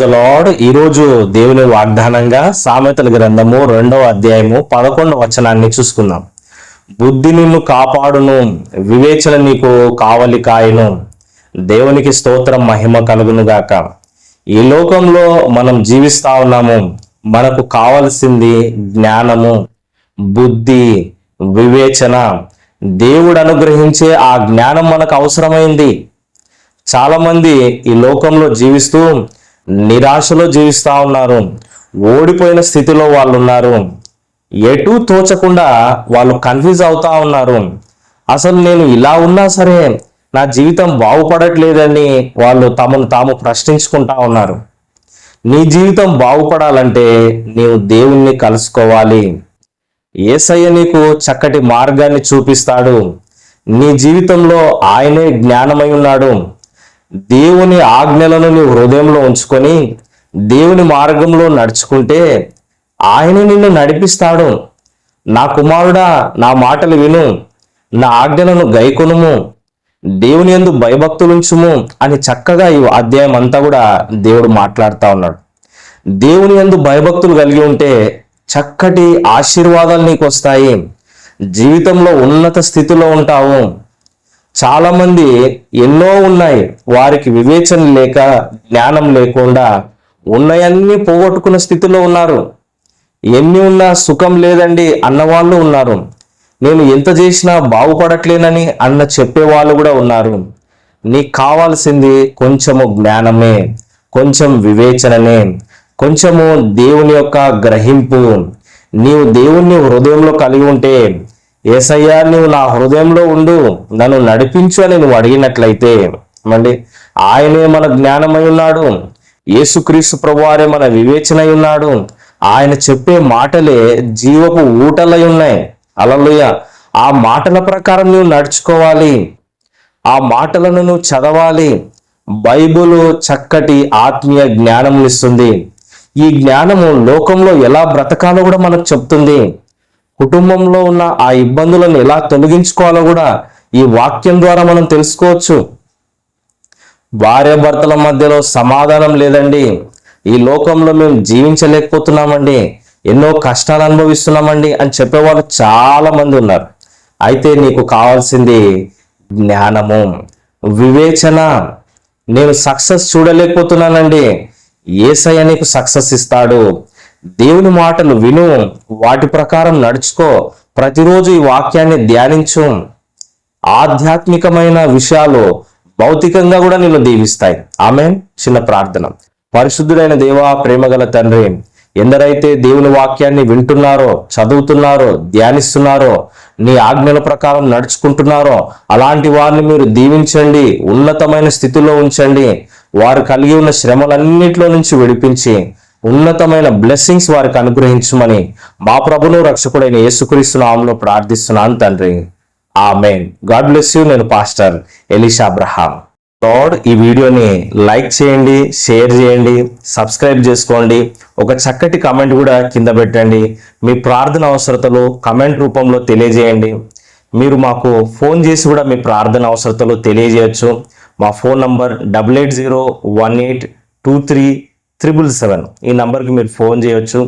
Lord ఈరోజు దేవుని వాగ్దానంగా సామెతల గ్రంథము రెండవ అధ్యాయము పదకొండవ వచనాన్ని చూసుకుందాం. బుద్ధి నిన్ను కాపాడును వివేచన నీకు కావలి కాయను. దేవునికి స్తోత్రం మహిమ కలుగును గాక. ఈ లోకంలో మనం జీవిస్తా ఉన్నాము. మనకు కావలసింది జ్ఞానము బుద్ధి వివేచన. దేవుడు అనుగ్రహించే ఆ జ్ఞానం మనకు అవసరమైంది. చాలామంది ఈ లోకంలో జీవిస్తూ నిరాశలో జీవిస్తూ ఉన్నారు. ఓడిపోయిన స్థితిలో వాళ్ళు ఉన్నారు ఎటు తోచకుండా వాళ్ళు కన్ఫ్యూజ్ అవుతా ఉన్నారు. అసలు నేను ఇలా ఉన్నా సరే నా జీవితం బాగుపడట్లేదని వాళ్ళు తమను తాము ప్రశ్నించుకుంటా ఉన్నారు. నీ జీవితం బాగుపడాలంటే నీవు దేవుణ్ణి కలుసుకోవాలి. ఏసయ్య నీకు చక్కటి మార్గాన్ని చూపిస్తాడు. నీ జీవితంలో ఆయనే జ్ఞానమై ఉన్నాడు. దేవుని ఆజ్ఞలను నీ హృదయంలో ఉంచుకొని దేవుని మార్గంలో నడుచుకుంటే ఆయన నిన్ను నడిపిస్తాడు. నా కుమారుడా నా మాటలు విను. నా ఆజ్ఞలను గైకొనుము. దేవుని యందు భయభక్తులుంచుము అని చక్కగా ఈ అధ్యాయం అంతా కూడా దేవుడు మాట్లాడుతూ ఉన్నాడు. దేవుని యందు భయభక్తులు కలిగి ఉంటే చక్కటి ఆశీర్వాదాలు నీకు వస్తాయి జీవితంలో ఉన్నత స్థితిలో ఉంటావు. చాలామంది ఎన్నో ఉన్నాయి. వారికి వివేచన లేక జ్ఞానం లేకుండా ఉన్నాయన్నీ పోగొట్టుకున్న స్థితిలో ఉన్నారు. ఎన్ని ఉన్నా సుఖం లేదండి అన్నవాళ్ళు ఉన్నారు. నేను ఎంత చేసినా బాగుపడట్లేనని అన్న చెప్పేవాళ్ళు కూడా ఉన్నారు. నీకు కావాల్సింది కొంచెము జ్ఞానమే కొంచెం వివేచననే కొంచెము దేవుని యొక్క గ్రహింపు. నీవు దేవుణ్ణి హృదయంలో కలిగి ఉంటే ఏసయ్యా నువ్వు నా హృదయంలో ఉండు నన్ను నడిపించు అని నువ్వు అడిగినట్లయితే మండి ఆయనే మన జ్ఞానమై ఉన్నాడు. యేసుక్రీస్తు ప్రభువారే మన వివేచనై ఉన్నాడు. ఆయన చెప్పే మాటలే జీవపు ఊటలై ఉన్నాయి. అలలుయ ఆ మాటల ప్రకారం నువ్వు నడుచుకోవాలి. ఆ మాటలను నువ్వు చదవాలి. బైబుల్ చక్కటి ఆత్మీయ జ్ఞానం ఇస్తుంది ఈ జ్ఞానము లోకంలో ఎలా బ్రతకాలో కూడా మనకు చెప్తుంది. కుటుంబంలో ఉన్న ఆ ఇబ్బందులను ఎలా తొలగించుకోవాలో కూడా ఈ వాక్యం ద్వారా మనం తెలుసుకోవచ్చు. భార్యాభర్తల మధ్యలో సమాధానం లేదండి. ఈ లోకంలో మేము జీవించలేకపోతున్నామండి. ఎన్నో కష్టాలు అనుభవిస్తున్నామండి అని చెప్పేవాళ్ళు చాలా మంది ఉన్నారు. అయితే నీకు కావాల్సింది జ్ఞానము వివేచన. నేను సక్సెస్ చూడలేకపోతున్నానండి. ఏసయ్య నీకు సక్సెస్ ఇస్తాడు. దేవుని మాటలు విను వాటి ప్రకారం నడుచుకో ప్రతిరోజు ఈ వాక్యాన్ని ధ్యానించు. ఆధ్యాత్మికమైన విషయాలు భౌతికంగా కూడా నిన్ను దీవిస్తాయి. ఆమె చిన్న ప్రార్థన. పరిశుద్ధుడైన దేవా ప్రేమగల తండ్రి ఎందరైతే దేవుని వాక్యాన్ని వింటున్నారో చదువుతున్నారో ధ్యానిస్తున్నారో నీ ఆజ్ఞల ప్రకారం నడుచుకుంటున్నారో అలాంటి వారిని మీరు దీవించండి ఉన్నతమైన స్థితిలో ఉంచండి. వారు కలిగి ఉన్న శ్రమలన్నిటిలో నుంచి విడిపించి ఉన్నతమైన బ్లెస్సింగ్స్ వారికి అనుగ్రహించమని మా ప్రభును రక్షకుడైన యేసుక్రీస్తు నామంలో ప్రార్థిస్తున్నాను తండ్రి. ఆమెన్. God bless you. నేను పాస్టర్ ఎలిషా అబ్రహాం. లార్డ్ ఈ వీడియోని లైక్ చేయండి షేర్ చేయండి సబ్స్క్రైబ్ చేసుకోండి. ఒక చక్కటి కమెంట్ కూడా కింద పెట్టండి. మీ ప్రార్థన అవసరతలు కమెంట్ రూపంలో తెలియజేయండి. మీరు మాకు ఫోన్ చేసి కూడా మీ ప్రార్థన అవసరతలు తెలియజేయచ్చు. మా phone number double eight zero one eight two three triple seven. ఈ నంబర్కి మీరు ఫోన్ చేయొచ్చు.